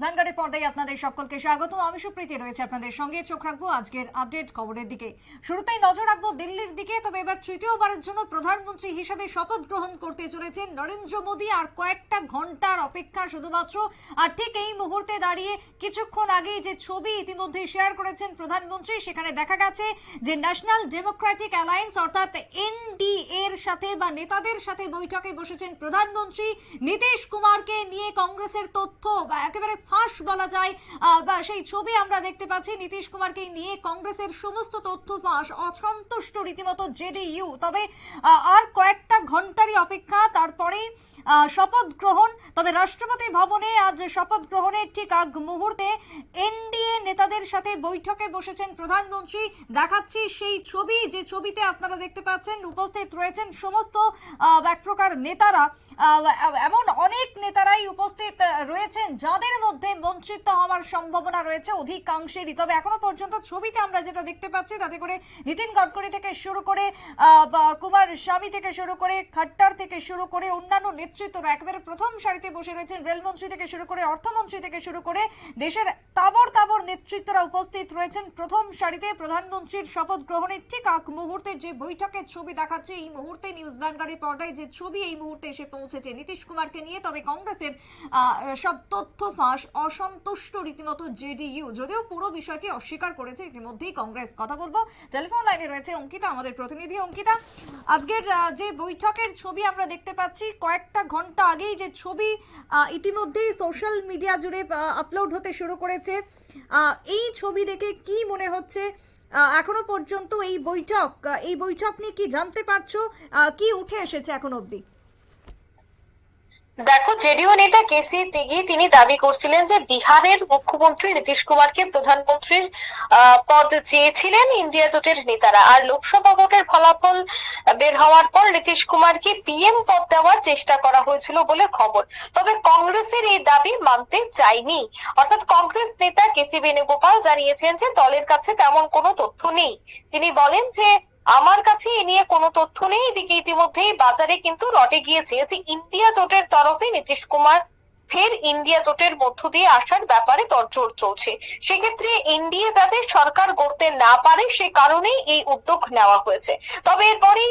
ভ্যানগার্ডের পর্দায় আপনাদের সকলকে স্বাগত আমি সুপ্রীতি, রয়েছে আপনাদের সঙ্গে। চোখ রাখব আজকের আপডেট খবরের দিকে। শুরুতেই নজর রাখব দিল্লির দিকে, তবে এবার তৃতীয়বারের জন্য প্রধানমন্ত্রী হিসেবে শপথ গ্রহণ করতে চলেছেন নরেন্দ্র মোদী, আর কয়েকটা ঘণ্টার অপেক্ষা শুধুমাত্র। আর ঠিক এই মুহূর্তে দাঁড়িয়ে কিছুক্ষণ আগেই যে ছবি ইতিমধ্যে শেয়ার করেছেন প্রধানমন্ত্রী, সেখানে দেখা গেছে যে ন্যাশনাল ডেমোক্রেটিক অ্যালায়েন্স অর্থাৎ এনডিএ এর সাথে বা নেতাদের সাথে বৈঠকে বসেছেন প্রধানমন্ত্রী। নীতিশ কুমারকে নিয়ে কংগ্রেসের তথ্য বা একেবারে ফাঁস বলা যায়। বা সেই ছবি আমরা দেখতে পাচ্ছি নীতিশ কুমারকে নিয়ে কংগ্রেসের সমস্ত তথ্য ফাঁস, অসন্তুষ্ট রীতিমতো জেডিইউ। তবে আর কয়েকটা ঘন্টারই অপেক্ষা তারপরে শপথ গ্রহণ। তবে রাষ্ট্রপতি ভবনে আজ শপথ গ্রহণের ঠিক আগ মুহূর্তে এনডিএ নেতাদের সাথে বৈঠকে বসেছেন প্রধানমন্ত্রী। দেখাচ্ছি সেই ছবি, যে ছবিতে আপনারা দেখতে পাচ্ছেন, উপস্থিত রয়েছেন সমস্ত এক প্রকার নেতারা। এমন অনেক নেতারাই উপস্থিত রয়েছেন, যাদের মধ্যে মন্ত্রিত্ব হওয়ার সম্ভাবনা রয়েছে অধিকাংশেরই। তবে এখনও পর্যন্ত ছবিতে আমরা যেটা দেখতে পাচ্ছি, তাতে করে নীতিন গডকরি থেকে শুরু করে কুমার স্বামী থেকে শুরু করে, খাট্টার থেকে শুরু করে, অন্যান্য নেতৃত্বরা একেবারে প্রথম সারিতে বসে রয়েছেন। রেলমন্ত্রী থেকে শুরু করে, অর্থমন্ত্রী থেকে শুরু করে, দেশের তাবর তাবর নেতৃত্বরা উপস্থিত রয়েছেন। প্রথম সারিতে প্রধানমন্ত্রীর শপথ গ্রহণের ঠিক আগ মুহূর্তে যে বৈঠকের ছবি দেখাচ্ছে, এই মুহূর্তে নিউজ ভ্যানগাড়ির পর্দায় যে ছবি এই মুহূর্তে এসে পৌঁছেছে। নীতিশ কুমারকে নিয়ে তবে কংগ্রেসের সব তথ্য ফাঁস অসন্তুষ্ট রীতিমতো জেডিইউ। যদিও পুরো বিষয়টি অস্বীকার করেছে, ইতিমধ্যেই কংগ্রেস কথা বলব। টেলিফোন লাইনে রয়েছে অঙ্কিতা, আমাদের প্রতিনিধি। অঙ্কিতা, আজকের যে বৈঠকের ছবি আমরা দেখতে পাচ্ছি, কয়েকটা ঘণ্টা আগেই যে ছবি ইতিমধ্যেই সোশ্যাল মিডিয়া জুড়ে আপলোড হতে শুরু করেছে। এই ছবি দেখে কি মনে হচ্ছে? এখনও পর্যন্ত এই বৈঠক এই বৈঠক নিয়ে কি জানতে পারছ? কি উঠে এসেছে এখন অবধি? দেখো জেডিও নেতা কেসি তিগি, তিনি দাবি করছিলেন যে বিহারের মুখ্যমন্ত্রী নীতিশ কুমারকে প্রধানমন্ত্রীর পদ চেয়েছিলেন ইন্ডিয়া জোটের নেতারা। আর লোকসভা ভোটের ফলাফল বের হওয়ার পর নীতিশ কুমারকে পিএম পদ দেওয়ার চেষ্টা করা হয়েছিল বলে খবর। তবে কংগ্রেসের এই দাবি মানতে চায়নি। অর্থাৎ কংগ্রেস নেতা কেসি বেণুগোপাল জানিয়েছেন যে দলের কাছে তেমন কোনো তথ্য নেই। তিনি বলেন যে আমার কাছে এ নিয়ে কোনো তথ্য নেই। এদিকে ইতিমধ্যেই বাজারে কিন্তু রটে গিয়েছে যে ইন্ডিয়া জোটের তরফে নীতিশ কুমার ফের ইন্ডিয়া জোটের মধ্য দিয়ে আসার ব্যাপারে তরজোড় চলছে। সেক্ষেত্রে এনডিএ যাতে সরকার গড়তে না পারে, সে কারণেই এই উদ্যোগ নেওয়া হয়েছে। তবে এরপরেই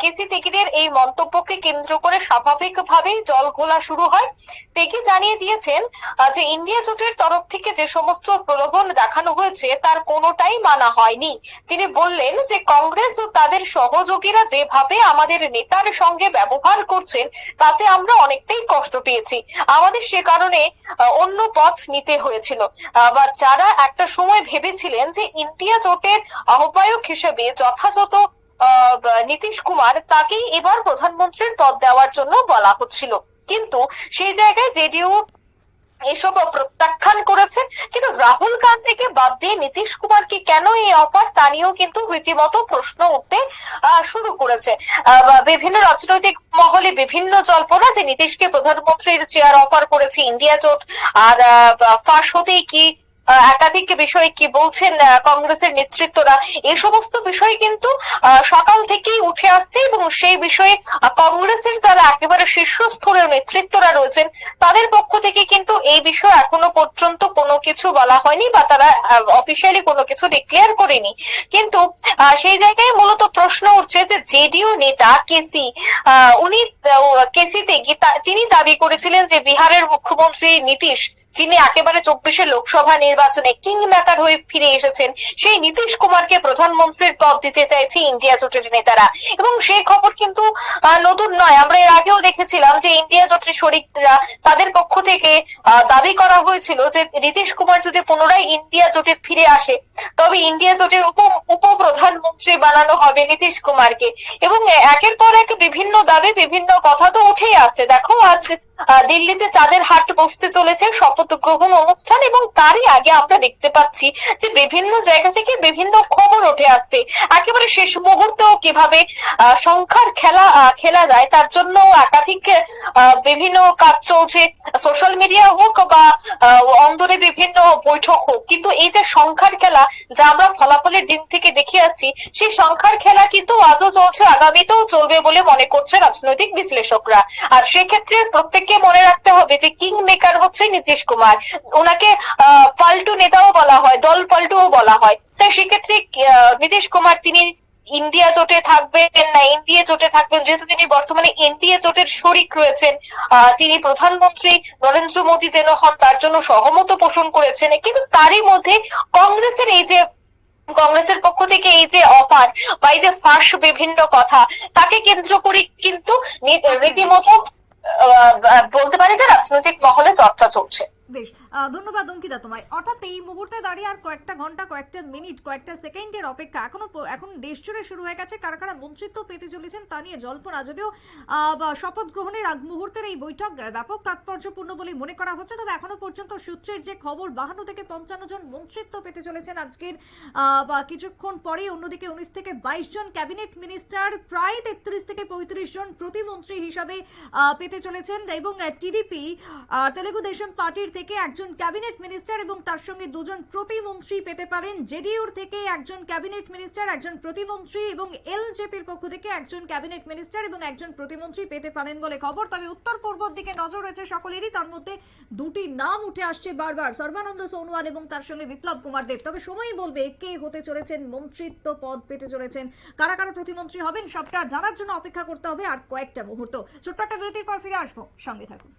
কেসি তেকিদের এই মন্তব্যকে কেন্দ্র করে স্বাভাবিকভাবেই জল ঘোলা শুরু হয়। তেকি জানিয়ে দিয়েছেন যে ইন্ডিয়া জোটের তরফ থেকে যে সমস্ত প্রলোভন দেখানো হয়েছে, তার কোনোটাই মানা হয়নি। তিনি বললেন যে কংগ্রেস ও তাদের সহযোগীরা যেভাবে আমাদের নেতার সঙ্গে ব্যবহার করছেন, তাতে আমরা অনেকটাই কষ্ট পেয়েছি। আমাদের সে কারণে অন্য পথ নিতে হয়েছিল। আবার যারা একটা সময় ভেবেছিলেন যে ইন্ডিয়া জোটের আহ্বায়ক হিসেবে যথাযথ নীতিশ কুমার তাকেই এবার প্রধানমন্ত্রীর পদ দেওয়ার জন্য বলা হচ্ছিল। কিন্তু সেই জায়গায় জেডিইউ এসব প্রত্যাখ্যান করেছে। বাদ দিয়ে নীতিশ কুমারকে কেন এই অফার? তা নিয়েও কিন্তু রীতিমতো প্রশ্ন উঠতে শুরু করেছে। বিভিন্ন রাজনৈতিক মহলে বিভিন্ন জল্পনা যে নীতিশকে প্রধানমন্ত্রীর চেয়ার অফার করেছে, ইন্ডিয়া জোট, আর ফাঁস হতেই কি একাধিক বিষয়ে কি বলছেন কংগ্রেসের নেতৃত্বরা? এই সমস্ত বিষয় কিন্তু সকাল থেকেই উঠে আসছে এবং সেই বিষয়ে কংগ্রেসের যারা একেবারে শীর্ষস্তরের নেতৃত্বরা রয়েছেন, তাদের পক্ষ থেকে কিন্তু এই বিষয়ে এখনও পর্যন্ত কোনো কিছু বলা হয়নি বা তারা অফিসিয়ালি কোনো কিছু ডিক্লেয়ার করেনি। কিন্তু সেই জায়গায় মূলত প্রশ্ন উঠছে যে জেডিও নেতা কেসি উনি কেসিতে তিনি দাবি করেছিলেন যে বিহারের মুখ্যমন্ত্রী নীতিশ যিনি একেবারে চব্বিশে লোকসভা নির্বাচনে কিং মেকার হয়ে ফিরে এসেছেন, সেই নীতিশ কুমারকে প্রধানমন্ত্রীর পদ দিতে চাইছে ইন্ডিয়া জোটের নেতারা। এবং সেই খবর কিন্তু নতুন নয়। আমরা এর আগেও দেখেছিলাম যে ইন্ডিয়া জোটের শরিকরা তাদের পক্ষ থেকে দাবি করা হয়েছিল যে নীতিশ কুমার যদি পুনরায় ইন্ডিয়া জোটে ফিরে আসে, তবে ইন্ডিয়া জোটের উপ, উপপ্রধানমন্ত্রী বানানো হবে নীতিশ কুমারকে। এবং একের পর এক বিভিন্ন দাবি, বিভিন্ন কথা তো উঠেই আছে দেখো, আজ দিল্লিতে চাঁদের হাট বসতে চলেছে, শপথ গ্রহণ অনুষ্ঠান এবং তারই আগে আমরা দেখতে পাচ্ছি যে বিভিন্ন জায়গা থেকে বিভিন্ন খবর উঠে আসছে। একেবারে শেষ মুহূর্তেও কীভাবে সংখ্যার খেলা খেলা যায় তার জন্য একাধিক বিভিন্ন কাজ চলছে। সোশ্যাল মিডিয়া হোক বা অন্দরে বিভিন্ন বৈঠক হোক। কিন্তু এই যে সংখ্যার খেলা যা আমরা ফলাফলের দিন থেকে দেখে আসছি, সেই সংখ্যার খেলা কিন্তু আজও চলছে, আগামীতেও চলবে বলে মনে করছে রাজনৈতিক বিশ্লেষকরা। আর সেক্ষেত্রে প্রত্যেককে মনে রাখতে হবে যে কিং মেকার হচ্ছে নীতিশ কুমার ওনাকে পাল্টু নেতাও বলা হয়, দল পাল্টুও বলা হয়। তাই সেক্ষেত্রে নীতিশ কুমার, তিনি ইন্ডিয়া জোটে থাকবেন না? ইন্ডিয়া জোটে থাকবেন, যেহেতু তিনি বর্তমানে এনডিএ জোটের শরিক রয়েছেন তিনি প্রধানমন্ত্রী নরেন্দ্র মোদী যেন হন, তার জন্য সহমত পোষণ করেছেন। কিন্তু তারই মধ্যে কংগ্রেসের এই যে, কংগ্রেসের পক্ষ থেকে এই যে অফার বা এই যে ফাঁস বিভিন্ন কথা, তাকে কেন্দ্র করে কিন্তু রীতিমতো বলতে পারি যে রাজনৈতিক মহলে চর্চা চলছে। বেশ ধন্যবাদ অঙ্কিতা তোমায়। অর্থাৎ এই মুহূর্তে দাঁড়িয়ে আর কয়েকটা ঘণ্টা, কয়েকটা মিনিট, কয়েকটা সেকেন্ডের অপেক্ষা এখনও এখন দেশ জুড়ে শুরু হয়ে গেছে। কারা কারা মন্ত্রিত্ব পেতে চলেছেন তা নিয়ে জল্পনা যদিও শপথ গ্রহণের আগ মুহূর্তের এই বৈঠক ব্যাপক তাৎপর্যপূর্ণ বলে মনে করা হচ্ছে। তবে এখনও পর্যন্ত সূত্রের যে খবর, বাহান্ন থেকে পঞ্চান্ন জন মন্ত্রিত্ব পেতে চলেছেন আজকের কিছুক্ষণ পরে অন্যদিকে উনিশ থেকে বাইশ জন ক্যাবিনেট মিনিস্টার, প্রায় তেত্রিশ থেকে পঁয়ত্রিশ জন প্রতিমন্ত্রী হিসাবে পেতে চলেছেন। এবং টিডিপি তেলেগু দেশম পার্টির থেকে একজন ক্যাবিনেট মিনিস্টার এবং তার সঙ্গে দুজন প্রতিমন্ত্রী পেতে পারেন। জেডিইউর থেকে একজন ক্যাবিনেট মিনিস্টার, একজন প্রতিমন্ত্রী এবং এলজেপির পক্ষ থেকে একজন ক্যাবিনেট মিনিস্টার এবং একজন প্রতিমন্ত্রী পেতে পারেন বলে খবর। তবে উত্তর পূর্বর দিকে নজর রয়েছে সকলেরই। তার মধ্যে দুটি নাম উঠে আসছে বারবার, সর্বানন্দ সোনোয়াল এবং তার সঙ্গে বিপ্লব কুমার দেব। তবে সময়ই বলবে কে হতে চলেছেন, মন্ত্রিত্ব পদ পেতে চলেছেন, কারা কারা প্রতিমন্ত্রী হবেন, সবটা জানার জন্য অপেক্ষা করতে হবে আর কয়েকটা মুহূর্ত। ছোট্ট একটা বিরতির পর ফিরে আসব। সঙ্গে থাকুন।